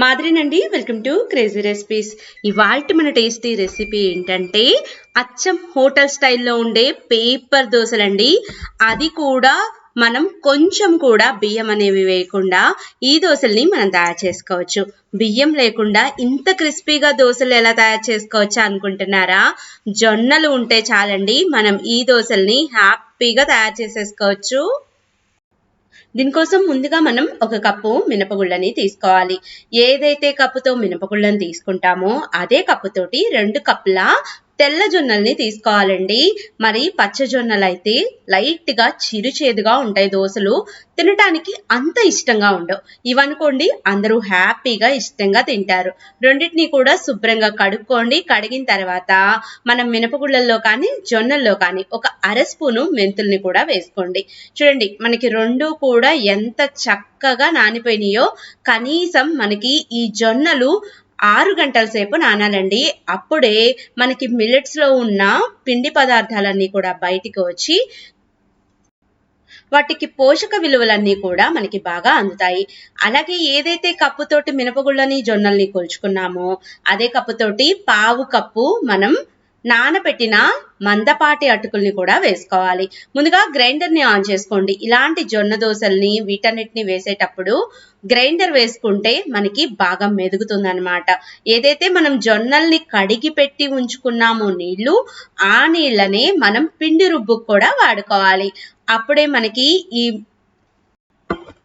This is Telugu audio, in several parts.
మాదిరినండి వెల్కమ్ టు క్రేజీ రెసిపీస్. ఇవాళ మన టేస్టీ రెసిపీ ఏంటంటే అచ్చం హోటల్ స్టైల్లో ఉండే పేపర్ దోశలండి. అది కూడా మనం కొంచెం కూడా బియ్యం అనేవి వేయకుండా ఈ దోశల్ని మనం తయారు చేసుకోవచ్చు. బియ్యం లేకుండా ఇంత క్రిస్పీగా దోశలు ఎలా తయారు చేసుకోవచ్చు అనుకుంటున్నారా? జొన్నలు ఉంటే చాలండి మనం ఈ దోశల్ని హ్యాపీగా తయారు చేసేసుకోవచ్చు. దీనికోసం ముందుగా మనం ఒక కప్పు మినపగుళ్ళని తీసుకోవాలి. ఏదైతే కప్పుతో మినపగుళ్ళని తీసుకుంటామో అదే కప్పుతోటి రెండు కప్పుల తెల్ల జొన్నల్ని తీసుకోవాలండి. మరి పచ్చ జొన్నలు అయితే లైట్గా చిరుచేదుగా ఉంటాయి దోశలు. తినటానికి అంత ఇష్టంగా ఉండవు. ఇవనుకోండి అందరూ హ్యాపీగా ఇష్టంగా తింటారు. రెండింటిని కూడా శుభ్రంగా కడుక్కోండి. కడిగిన తర్వాత మనం మినపగుళ్ళల్లో కానీ జొన్నల్లో కానీ ఒక అర స్పూను మెంతుల్ని కూడా వేసుకోండి. చూడండి మనకి రెండు కూడా ఎంత చక్కగా నానిపోయినాయో కనీసం మనకి ఈ జొన్నలు ఆరు గంటల సేపు నానాలండి. అప్పుడే మనకి మిల్లెట్స్లో ఉన్న పిండి పదార్థాలన్నీ కూడా బయటికి వచ్చి వాటికి పోషక విలువలన్నీ కూడా మనకి బాగా అందుతాయి. అలాగే ఏదైతే కప్పుతోటి మినపగుళ్ళని జొన్నల్ని కొలుచుకున్నామో అదే కప్పుతోటి పావు కప్పు మనం నానబెట్టిన మందపాటి అటుకుల్ని కూడా వేసుకోవాలి. ముందుగా గ్రైండర్ని ఆన్ చేసుకోండి. ఇలాంటి జొన్న దోశల్ని వీటన్నిటిని వేసేటప్పుడు గ్రైండర్ వేసుకుంటే మనకి బాగా మెదుగుతుందనమాట ఏదైతే మనం జొన్నల్ని కడిగి పెట్టి ఉంచుకున్నామో నీళ్ళు ఆ నీళ్ళనే మనం పిండి రుబ్బుకు కూడా వాడుకోవాలి. అప్పుడే మనకి ఈ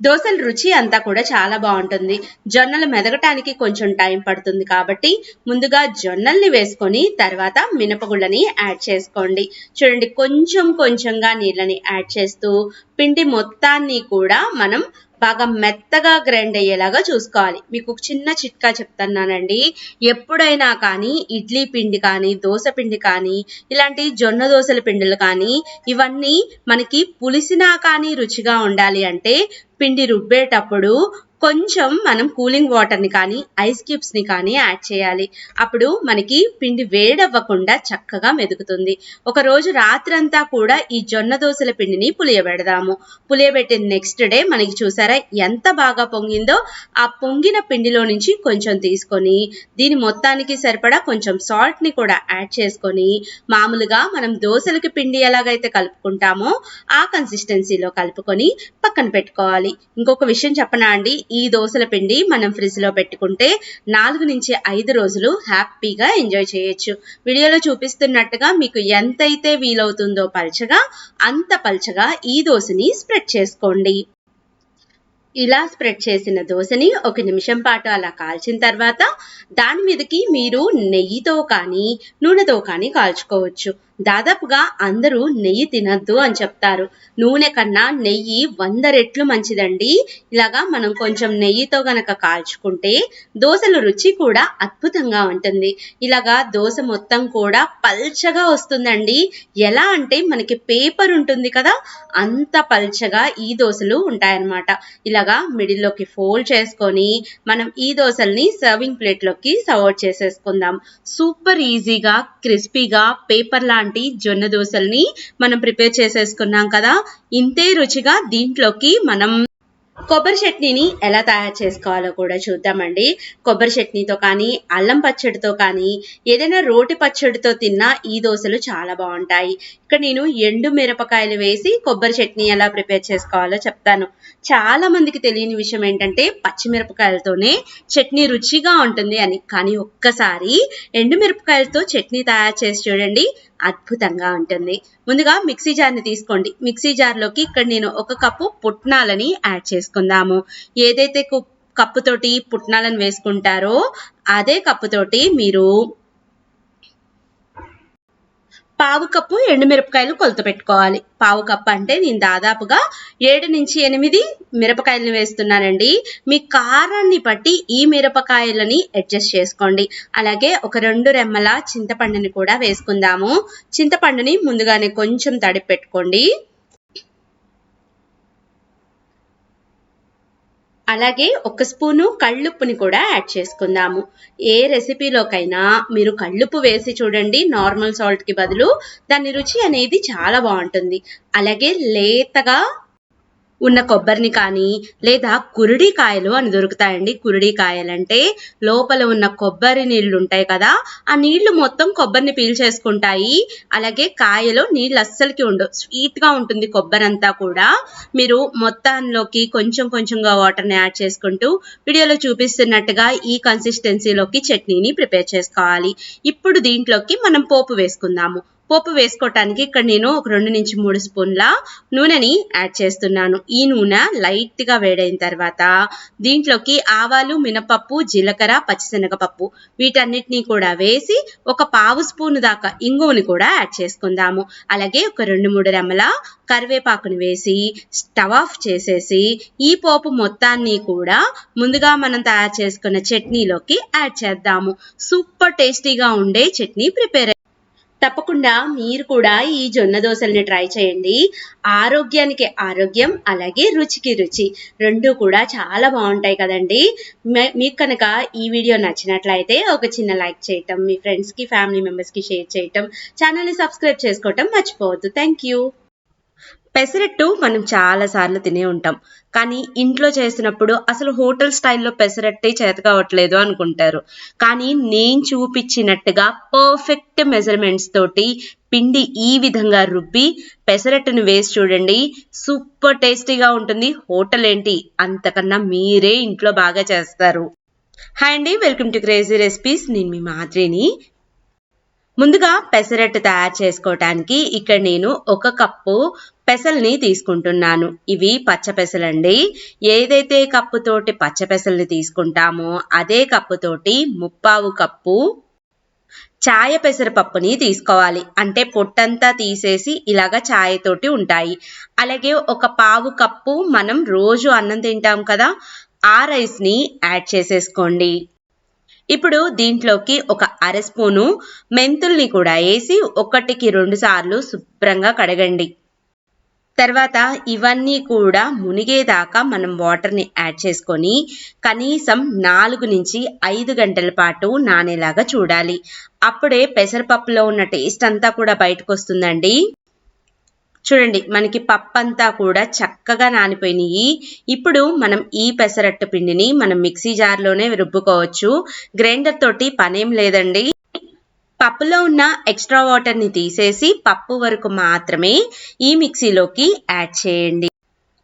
దోశల రుచి అంతా కూడా చాలా బాగుంటుంది. జొన్నలు మెదగటానికి కొంచెం టైం పడుతుంది కాబట్టి ముందుగా జొన్నల్ని వేసుకొని తర్వాత మినపగుళ్ళని యాడ్ చేసుకోండి. చూడండి కొంచెం కొంచెంగా నీళ్ళని యాడ్ చేస్తూ పిండి మొత్తాన్ని కూడా మనం బాగా మెత్తగా గ్రైండ్ అయ్యేలాగా చూసుకోవాలి. మీకు ఒక చిన్న చిట్కా చెప్తున్నానండి. ఎప్పుడైనా కానీ ఇడ్లీ పిండి కానీ దోశ పిండి కానీ ఇలాంటి జొన్న దోశల పిండిలు కానీ ఇవన్నీ మనకి పులిసినా కానీ రుచిగా ఉండాలి అంటే పిండి రుబ్బేటప్పుడు కొంచెం మనం కూలింగ్ వాటర్ని కానీ ఐస్ క్యూబ్స్ని కానీ యాడ్ చేయాలి. అప్పుడు మనకి పిండి వేడవ్వకుండా చక్కగా మెదుగుతుంది. ఒక రోజు రాత్రంతా కూడా ఈ జొన్న దోశల పిండిని పులియబెడదాము. పులియబెట్టిన నెక్స్ట్ డే మనకి చూసారా ఎంత బాగా పొంగిందో? ఆ పొంగిన పిండిలో నుంచి కొంచెం తీసుకొని దీని మొత్తానికి సరిపడా కొంచెం సాల్ట్ని కూడా యాడ్ చేసుకొని మామూలుగా మనం దోశలకి పిండి ఎలాగైతే కలుపుకుంటామో ఆ కన్సిస్టెన్సీలో కలుపుకొని పక్కన పెట్టుకోవాలి. ఇంకొక విషయం చెప్పనా అండి? ఈ దోశల పిండి మనం ఫ్రిడ్జ్లో పెట్టుకుంటే నాలుగు నుంచి ఐదు రోజులు హ్యాపీగా ఎంజాయ్ చేయొచ్చు. వీడియోలో చూపిస్తున్నట్టుగా మీకు ఎంతైతే వీలవుతుందో పల్చగా అంత పల్చగా ఈ దోశని స్ప్రెడ్ చేసుకోండి. ఇలా స్ప్రెడ్ చేసిన దోశని ఒక నిమిషం పాటు అలా కాల్చిన తర్వాత దాని మీదకి మీరు నెయ్యితో కానీ నూనెతో కానీ కాల్చుకోవచ్చు. దాదాపుగా అందరూ నెయ్యి తినద్దు అని చెప్తారు. నూనె కన్నా నెయ్యి వంద రెట్లు మంచిదండి. ఇలాగా మనం కొంచెం నెయ్యితో గనక కాల్చుకుంటే దోశల రుచి కూడా అద్భుతంగా ఉంటుంది. ఇలాగా దోశ మొత్తం కూడా పల్చగా వస్తుందండి. ఎలా అంటే మనకి పేపర్ ఉంటుంది కదా అంత పల్చగా ఈ దోశలు ఉంటాయన్నమాట. ఇలాగా మిడిల్లోకి ఫోల్డ్ చేసుకొని మనం ఈ దోశల్ని సర్వింగ్ ప్లేట్లోకి సర్వ్ చేసేసుకుందాం. సూపర్ ఈజీగా క్రిస్పీగా పేపర్ లాంటి లాంటి జొన్న దోశల్ని మనం ప్రిపేర్ చేసేసుకున్నాం కదా. ఇంతే రుచిగా దీంట్లోకి మనం కొబ్బరి చట్నీని ఎలా తయారు చేసుకోవాలో కూడా చూద్దామండి. కొబ్బరి చట్నీతో కానీ అల్లం పచ్చడితో కానీ ఏదైనా రోటి పచ్చడితో తిన్నా ఈ దోశలు చాలా బాగుంటాయి. ఇక్కడ నేను ఎండు మిరపకాయలు వేసి కొబ్బరి చట్నీ ఎలా ప్రిపేర్ చేసుకోవాలో చెప్తాను. చాలా మందికి తెలియని విషయం ఏంటంటే పచ్చిమిరపకాయలతోనే చట్నీ రుచిగా ఉంటుంది అని. కానీ ఒక్కసారి ఎండు మిరపకాయలతో చట్నీ తయారు చేసి చూడండి అద్భుతంగా ఉంటుంది. ముందుగా మిక్సీ జార్ని తీసుకోండి. మిక్సీ జార్లోకి ఇక్కడ నేను ఒక కప్పు పుట్నాలని యాడ్ చేసుకుందాము. ఏదైతే కప్పుతోటి పుట్నాలను వేసుకుంటారో అదే కప్పుతోటి మీరు పావు కప్పు ఎండుమిరపకాయలు కొలత పెట్టుకోవాలి. పావు కప్పు అంటే నేను దాదాపుగా ఏడు నుంచి ఎనిమిది మిరపకాయలను వేస్తున్నానండి. మీ కారాన్ని బట్టి ఈ మిరపకాయలని అడ్జస్ట్ చేసుకోండి. అలాగే ఒక రెండు రెమ్మల చింతపండుని కూడా వేసుకుందాము. చింతపండుని ముందుగానే కొంచెం తడిపి అలాగే ఒక స్పూను కళ్ళుప్పుని కూడా యాడ్ చేసుకుందాము. ఏ రెసిపీలోకైనా మీరు కళ్ళుప్పు వేసి చూడండి నార్మల్ సాల్ట్కి బదులు. దాని రుచి అనేది చాలా బాగుంటుంది. అలాగే లేతగా ఉన్న కొబ్బరిని కానీ లేదా కురిడికాయలు అని దొరుకుతాయండి. కురుడి అంటే లోపల ఉన్న కొబ్బరి నీళ్ళు ఉంటాయి కదా ఆ నీళ్ళు మొత్తం కొబ్బరిని పీల్చేసుకుంటాయి. అలాగే కాయలో నీళ్ళు అస్సలకి ఉండవు. స్వీట్గా ఉంటుంది కొబ్బరి అంతా కూడా. మీరు మొత్తంలోకి కొంచెం కొంచెంగా వాటర్ని యాడ్ చేసుకుంటూ వీడియోలో చూపిస్తున్నట్టుగా ఈ కన్సిస్టెన్సీలోకి చట్నీని ప్రిపేర్ చేసుకోవాలి. ఇప్పుడు దీంట్లోకి మనం పోపు వేసుకుందాము. పోపు వేసుకోవటానికి ఇక్కడ నేను ఒక రెండు నుంచి మూడు స్పూన్ల నూనెని యాడ్ చేస్తున్నాను. ఈ నూనె లైట్గా వేడైన తర్వాత దీంట్లోకి ఆవాలు మినపప్పు జీలకర్ర పచ్చిశనగపప్పు వీటన్నిటిని కూడా వేసి ఒక పావు స్పూన్ దాకా ఇంగువని కూడా యాడ్ చేసుకుందాము. అలాగే ఒక రెండు మూడు రెమ్మల కరివేపాకుని వేసి స్టవ్ ఆఫ్ చేసేసి ఈ పోపు మొత్తాన్ని కూడా ముందుగా మనం తయారు చేసుకున్న చట్నీలోకి యాడ్ చేద్దాము. సూపర్ టేస్టీగా ఉండే చట్నీ ప్రిపేర్ తప్పకుండా మీరు కూడా ఈ జొన్న దోశల్ని ట్రై చేయండి. ఆరోగ్యానికి ఆరోగ్యం అలాగే రుచికి రుచి రెండు కూడా చాలా బాగుంటాయి కదండి. మీకు కనుక ఈ వీడియో నచ్చినట్లయితే ఒక చిన్న లైక్ చేయటం మీ ఫ్రెండ్స్కి ఫ్యామిలీ మెంబర్స్కి షేర్ చేయటం ఛానల్ని సబ్స్క్రైబ్ చేసుకోవటం మర్చిపోవద్దు. థ్యాంక్ యూ పెసరట్టు మనం చాలా సార్లు తినే ఉంటాం. కానీ ఇంట్లో చేసినప్పుడు అసలు హోటల్ స్టైల్లో పెసరట్టే చేత కావట్లేదు అనుకుంటారు. కానీ నేను చూపించినట్టుగా పర్ఫెక్ట్ మెజర్మెంట్స్ తోటి పిండి ఈ విధంగా రుబ్బి పెసరట్టును వేసి చూడండి. సూపర్ టేస్టీగా ఉంటుంది. హోటల్ ఏంటి? అంతకన్నా మీరే ఇంట్లో బాగా చేస్తారు. హాయ్ అండి. Welcome to crazy recipes. నేను మీ మాద్రిని. ముందుగా పెసరట్టు తయారు చేసుకోవటానికి ఇక్కడ నేను ఒక కప్పు పెసల్ని తీసుకుంటున్నాను. ఇవి పచ్చ పెసలండి. ఏదైతే కప్పుతోటి పచ్చ పెసల్ని తీసుకుంటామో అదే కప్పుతోటి ముప్పావు కప్పు చాయ పెసరపప్పుని తీసుకోవాలి. అంటే పొట్టంతా తీసేసి ఇలాగ ఛాయతోటి ఉంటాయి. అలాగే ఒక పావు కప్పు మనం రోజు అన్నం తింటాం కదా ఆ రైస్ని యాడ్ చేసేసుకోండి. ఇప్పుడు దీంట్లోకి ఒక అర స్పూను మెంతుల్ని కూడా వేసి ఒకటికి రెండు సార్లు శుభ్రంగా కడగండి. తర్వాత ఇవన్నీ కూడా మునిగేదాకా మనం వాటర్ని యాడ్ చేసుకొని కనీసం నాలుగు నుంచి ఐదు గంటల పాటు నానేలాగా చూడాలి. అప్పుడే పెసరపప్పులో ఉన్న టేస్ట్ అంతా కూడా బయటకు వస్తుందండి చూడండి మనకి పప్పు అంతా కూడా చక్కగా నానిపోయినాయి. ఇప్పుడు మనం ఈ పెసరట్టు పిండిని మనం మిక్సీ జార్లోనే రుబ్బుకోవచ్చు. గ్రైండర్ తోటి పనేం లేదండి. పప్పులో ఉన్న ఎక్స్ట్రా వాటర్ని తీసేసి పప్పు వరకు మాత్రమే ఈ మిక్సీలోకి యాడ్ చేయండి.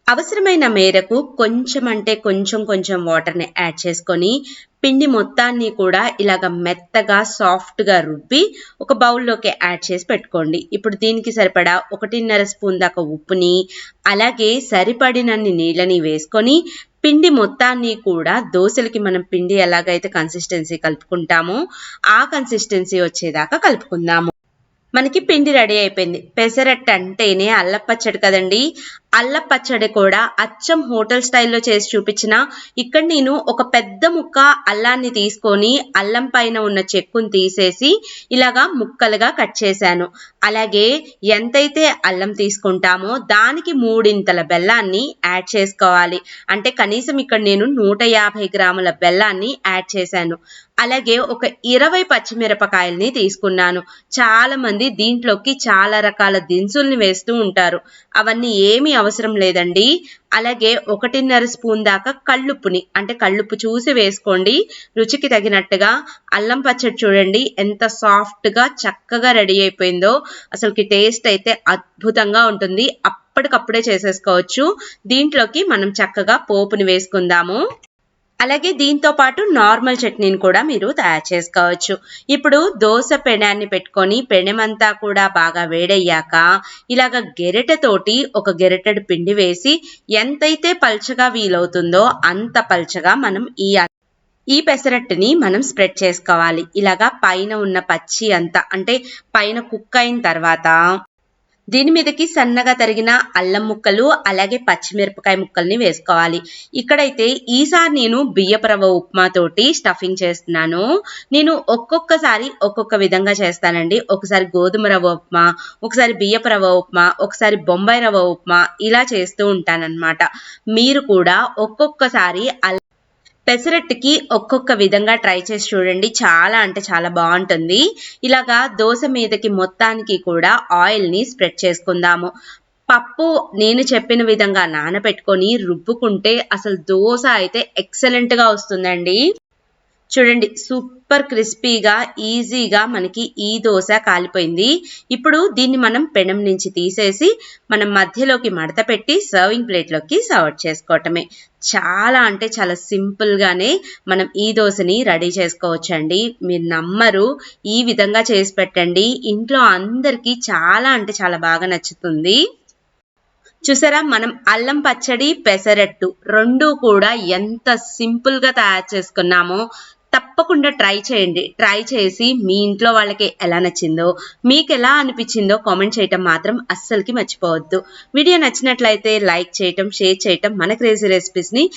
అవసరమైన మేరకు కొంచెం అంటే కొంచెం కొంచెం వాటర్ని యాడ్ చేసుకొని పిండి మొత్తాన్ని కూడా ఇలాగ మెత్తగా సాఫ్ట్గా రుబ్బి ఒక బౌల్లోకి యాడ్ చేసి పెట్టుకోండి. ఇప్పుడు దీనికి సరిపడా ఒకటిన్నర స్పూన్ దాకా ఉప్పుని అలాగే సరిపడినన్ని నీళ్ళని వేసుకొని పిండి మొత్తాన్ని కూడా దోశలకి మనం పిండి ఎలాగైతే కన్సిస్టెన్సీ కలుపుకుంటామో ఆ కన్సిస్టెన్సీ వచ్చేదాకా కలుపుకుందాము. మనకి పిండి రెడీ అయిపోయింది. పెసరట్టు అంటేనే అల్లపచ్చడి కదండి అల్లం పచ్చడి కూడా అచ్చం హోటల్ స్టైల్లో చేసి చూపించిన ఇక్కడ నేను ఒక పెద్ద ముక్క అల్లాన్ని తీసుకొని అల్లం పైన ఉన్న చెక్కుని తీసేసి ఇలాగా ముక్కలుగా కట్ చేశాను. అలాగే ఎంతైతే అల్లం తీసుకుంటామో దానికి మూడింతల బెల్లాన్ని యాడ్ చేసుకోవాలి. అంటే కనీసం ఇక్కడ నేను నూట యాభై గ్రాముల బెల్లాన్ని యాడ్ చేశాను. అలాగే ఒక ఇరవై పచ్చిమిరపకాయల్ని తీసుకున్నాను. చాలా మంది దీంట్లోకి చాలా రకాల దినుసుల్ని వేస్తూ ఉంటారు. అవన్నీ ఏమీ అవసరం లేదండి. అలాగే ఒకటిన్నర స్పూన్ దాకా కళ్ళుప్పుని అంటే కళ్ళుప్పు చూసి వేసుకోండి. రుచికి తగినట్టుగా అల్లం పచ్చడి చూడండి ఎంత సాఫ్ట్గా చక్కగా రెడీ అయిపోయిందో. అసలుకి టేస్ట్ అయితే అద్భుతంగా ఉంటుంది. అప్పటికప్పుడే చేసేసుకోవచ్చు. దీంట్లోకి మనం చక్కగా పోపుని వేసుకుందాము. అలాగే దీంతో పాటు నార్మల్ చట్నీని కూడా మీరు తయారు చేసుకోవచ్చు. ఇప్పుడు దోశ పెనాన్ని పెట్టుకొని పెనమంతా కూడా బాగా వేడయ్యాక ఇలాగ గెరెటతోటి ఒక గెరటెడు పిండి వేసి ఎంతైతే పల్చగా వీలవుతుందో అంత పల్చగా మనం ఈ ఈ పెసరట్టుని మనం స్ప్రెడ్ చేసుకోవాలి. ఇలాగా పైన ఉన్న పచ్చి అంతా అంటే పైన కుక్ అయిన తర్వాత దీని మీదకి సన్నగా తరిగిన అల్లం ముక్కలు అలాగే పచ్చిమిరపకాయ ముక్కల్ని వేసుకోవాలి. ఇక్కడైతే ఈసారి నేను బియ్యపరవ ఉప్మాతోటి ఉప్మా తోటి స్టఫింగ్ చేస్తున్నాను. నేను ఒక్కొక్కసారి ఒక్కొక్క విధంగా చేస్తానండి. ఒకసారి గోధుమ రవ్వ ఉప్మా ఒకసారి బియ్యపరవ ఉప్మా ఒకసారి బొంబాయి రవ్వ ఉప్మా ఇలా చేస్తూ ఉంటానన్నమాట. మీరు కూడా ఒక్కొక్కసారి అల్ పెసరట్టుకి ఒక్కొక్క విధంగా ట్రై చేసి చూడండి. చాలా అంటే చాలా బాగుంటుంది. ఇలాగా దోశ మీదకి మొత్తానికి కూడా ఆయిల్ని స్ప్రెడ్ చేసుకుందాము. పప్పు నేను చెప్పిన విధంగా నానబెట్టుకొని రుబ్బుకుంటే అసలు దోశ అయితే ఎక్సలెంట్గా వస్తుందండి. చూడండి సూపర్ క్రిస్పీగా ఈజీగా మనకి ఈ దోశ కాలిపోయింది. ఇప్పుడు దీన్ని మనం పెనం నుంచి తీసేసి మనం మధ్యలోకి మడత పెట్టి సర్వింగ్ ప్లేట్లోకి సర్వ్ చేసుకోవటమే. చాలా అంటే చాలా సింపుల్గానే మనం ఈ దోశని రెడీ చేసుకోవచ్చండి. మీరు నమ్మరు ఈ విధంగా చేసి పెట్టండి. ఇంట్లో అందరికీ చాలా అంటే చాలా బాగా నచ్చుతుంది. చూసారా మనం అల్లం పచ్చడి పెసరట్టు రెండు కూడా ఎంత సింపుల్గా తయారు చేసుకున్నామో తప్పకుండా ట్రై చేయండి. ట్రై చేసి మీ ఇంట్లో వాళ్ళకి ఎలా నచ్చిందో మీకు ఎలా అనిపించిందో కామెంట్ చేయటం మాత్రం అస్సలకి మర్చిపోవద్దు. వీడియో నచ్చినట్లయితే లైక్ చేయటం షేర్ చేయటం మన క్రేజీ రెసిపీస్ని